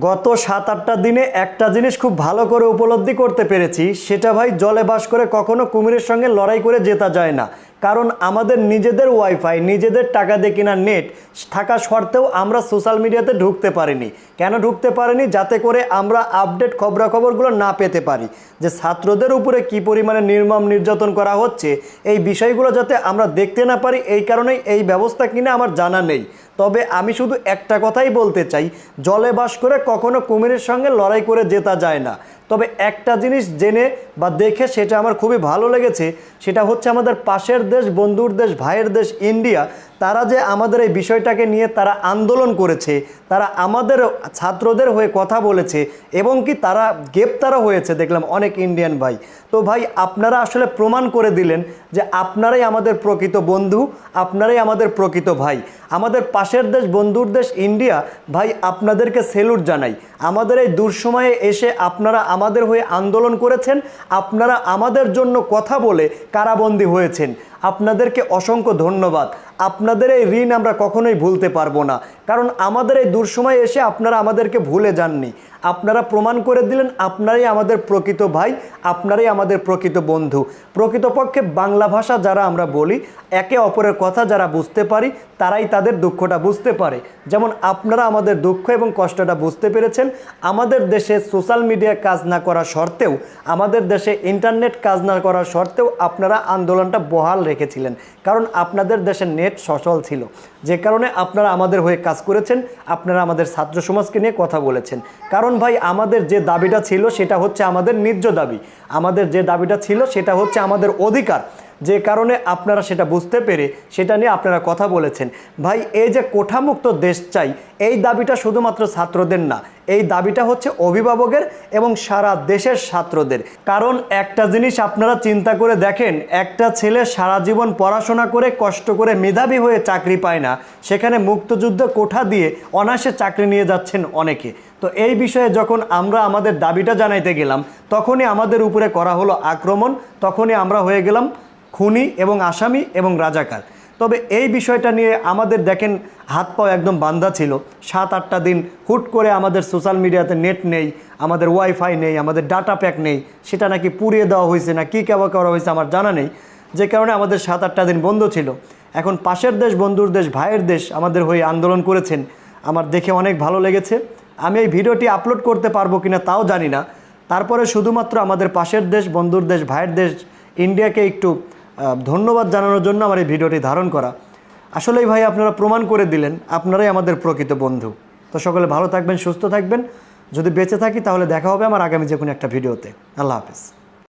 গত সাত, আটটা দিনে একটা জিনিস খুব ভালো করে উপলব্ধি করতে পেরেছি, সেটা ভাই জলে বাস করে কখনো কুমিরের সঙ্গে লড়াই করে জেতা যায় না। কারণ আমাদের নিজেদের ওয়াইফাই নিজেদের টাকা দিয়ে কিনা নেট থাকা সত্ত্বেও আমরা সোশ্যাল মিডিয়াতে ঢুকতে পারিনি। কেন ঢুকতে পারিনি? যাতে করে আমরা আপডেট খবরাখবরগুলো না পেতে পারি। যে ছাত্রদের উপরে কি পরিমাণে নির্মম নির্যাতন করা হচ্ছে, এই বিষয়গুলো যাতে আমরা দেখতে না পারি, এই কারণেই এই ব্যবস্থা কিনা আমার জানা নেই। তবে আমি শুধু একটা কথাই বলতে চাই, জলে বাস করে কখনো কুমিরের সঙ্গে লড়াই করে জেতা যায় না। তবে একটা জিনিস জেনে বা দেখে সেটা আমার খুবই ভালো লেগেছে, সেটা হচ্ছে আমাদের পাশের দেশ, বন্ধুর দেশ, ভাইয়ের দেশ, ইন্ডিয়া, তারা যে আমাদের এই বিষয়টাকে নিয়ে তারা আন্দোলন করেছে, তারা আমাদের ছাত্রদের হয়ে কথা বলেছে এবং কি তারা গ্রেপ্তারও হয়েছে। দেখলাম অনেক ইন্ডিয়ান ভাই। তো ভাই, আপনারা আসলে প্রমাণ করে দিলেন যে আপনারাই আমাদের প্রকৃত বন্ধু, আপনারাই আমাদের প্রকৃত ভাই। আমাদের পাশের দেশ, বন্ধুর দেশ, ইন্ডিয়া, ভাই, আপনাদেরকে সেলুট জানাই। আমাদের এই দুঃসময়ে এসে আপনারা আমাদের হয়ে আন্দোলন করেছেন, আপনারা আমাদের জন্য কথা বলে কারাবন্দী হয়েছেন। আপনাদেরকে অসংখ্য ধন্যবাদ। আপনাদের এই ঋণ আমরা কখনোই ভুলতে পারব না। কারণ আমাদের এই দুঃসময় এসে আপনারা আমাদেরকে ভুলে যাননি। আপনারা প্রমাণ করে দিলেন, আপনারাই আমাদের প্রকৃত ভাই, আপনারাই আমাদের প্রকৃত বন্ধু। প্রকৃতপক্ষে বাংলা ভাষা যারা আমরা বলি, একে অপরের কথা যারা বুঝতে পারি, তারাই তাদের দুঃখটা বুঝতে পারে। যেমন আপনারা আমাদের দুঃখ এবং কষ্টটা বুঝতে পেরেছেন, আমাদের দেশে সোশ্যাল মিডিয়া কাজ না করা সত্ত্বেও, আমাদের দেশে ইন্টারনেট কাজ না করা সত্ত্বেও আপনারা আন্দোলনটা বহাল রেখেছিলেন। কারণ আপনাদের দেশে নেট সচল ছিল। যে কারণে আপনারা আমাদের হয়ে কাজ করেছেন, আপনারা আমাদের ছাত্র সমাজকে নিয়ে কথা বলেছেন। কারণ ভাই, আমাদের যে দাবিটা ছিল সেটা হচ্ছে আমাদের ন্যায্য দাবি। আমাদের যে দাবিটা ছিল সেটা হচ্ছে আমাদের অধিকার। যে কারণে আপনারা সেটা বুঝতে পেরে সেটা নিয়ে আপনারা কথা বলেছেন। ভাই, এই যে কোঠামুক্ত দেশ চাই, এই দাবিটা শুধুমাত্র ছাত্রদের না, এই দাবিটা হচ্ছে অভিভাবকের এবং সারা দেশের ছাত্রদের। কারণ একটা জিনিস আপনারা চিন্তা করে দেখেন, একটা ছেলে সারা জীবন পড়াশোনা করে কষ্ট করে মেধাবী হয়ে চাকরি পায় না, সেখানে মুক্তযুদ্ধ কোঠা দিয়ে অনায়াসে চাকরি নিয়ে যাচ্ছেন অনেকে। তো এই বিষয়ে যখন আমরা আমাদের দাবিটা জানাইতে গেলাম, তখনই আমাদের উপরে করা হলো আক্রমণ, তখনই আমরা হয়ে গেলাম খুনি এবং আসামি এবং রাজাকার। তবে এই বিষয়টা নিয়ে আমাদের দেখেন হাত পাও একদম বান্ধা ছিল। সাত, আটটা দিন হুট করে আমাদের সোশ্যাল মিডিয়াতে নেট নেই, আমাদের ওয়াইফাই নেই, আমাদের ডাটা প্যাক নেই, সেটা নাকি পুড়িয়ে দেওয়া হয়েছে না, কী কেবা করা হয়েছে আমার জানা নেই। যে কারণে আমাদের সাত, আটটা দিন বন্ধ ছিল। এখন পাশের দেশ, বন্ধুর দেশ, ভাইয়ের দেশ আমাদের হয়ে আন্দোলন করেছেন। আমার দেখে অনেক ভালো লেগেছে। আমি এই ভিডিওটি আপলোড করতে পারব কিনা তাও জানি না। তারপরে শুধুমাত্র আমাদের পাশের দেশ, বন্ধুর দেশ, ভাইয়ের দেশ, ইন্ডিয়াকে একটু ধন্যবাদ জানানোর জন্য আমার এই ভিডিওটি ধারণ করা। আসলেই ভাই, আপনারা প্রমাণ করে দিলেন, আপনারাই আমাদের প্রকৃত বন্ধু। তো সকলে ভালো থাকবেন, সুস্থ থাকবেন। যদি বেঁচে থাকি, তাহলে দেখা হবে আমার আগামী যে কোনো একটা ভিডিওতে। আল্লাহ হাফেজ।